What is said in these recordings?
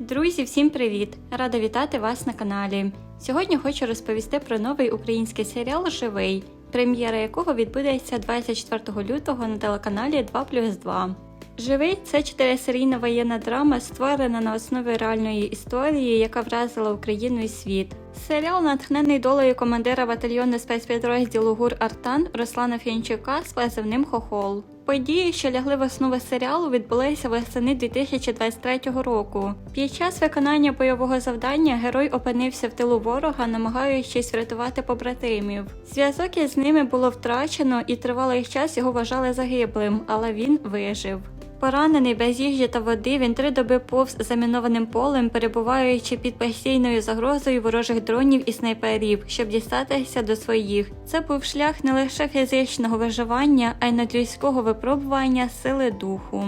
Друзі, всім привіт! Рада вітати вас на каналі. Сьогодні хочу розповісти про новий український серіал Живий, прем'єра якого відбудеться 24 лютого на телеканалі 2 плюс 2. Живий це чотирисерійна воєнна драма, створена на основі реальної історії, яка вразила Україну і світ. Серіал натхнений долею командира батальйону спецпідрозділу ГУР Артан Руслана Фінчука з позивним Хохол. Події, що лягли в основи серіалу, відбулися весени 2023 року. Під час виконання бойового завдання герой опинився в тилу ворога, намагаючись врятувати побратимів. Зв'язок із ними було втрачено і тривалий час його вважали загиблим, але він вижив. Поранений без їжі та води, він три доби повз замінованим полем, перебуваючи під постійною загрозою ворожих дронів і снайперів, щоб дістатися до своїх. Це був шлях не лише фізичного виживання, а й надлюдського випробування сили духу.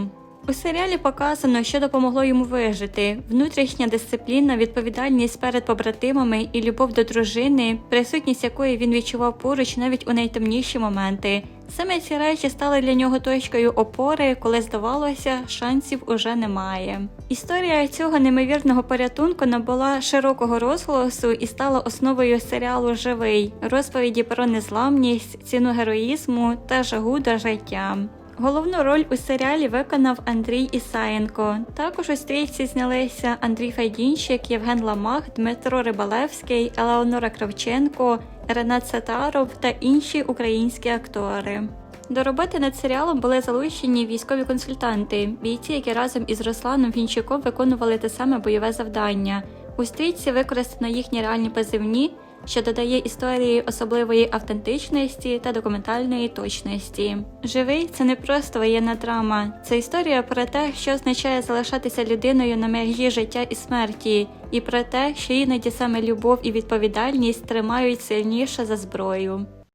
У серіалі показано, що допомогло йому вижити: внутрішня дисципліна, відповідальність перед побратимами і любов до дружини, присутність якої він відчував поруч навіть у найтемніші моменти. Саме ці речі стали для нього точкою опори, коли здавалося, шансів уже немає. Історія цього неймовірного порятунку набула широкого розголосу і стала основою серіалу Живий, розповіді про незламність, ціну героїзму та жагу до життя. Головну роль у серіалі виконав Андрій Ісаєнко. Також у стрічці знялися Андрій Файдінщик, Євген Ламах, Дмитро Рибалевський, Елеонора Кравченко, Ренат Сатаров та інші українські актори. До роботи над серіалом були залучені військові консультанти, бійці, які разом із Русланом Фінчуком виконували те саме бойове завдання. У стрічці використано їхні реальні позивні, що додає історії особливої автентичності та документальної точності. Живий це не просто воєнна драма, це історія про те, що означає залишатися людиною на межі життя і смерті, і про те, що іноді саме любов і відповідальність тримають сильніше за зброю.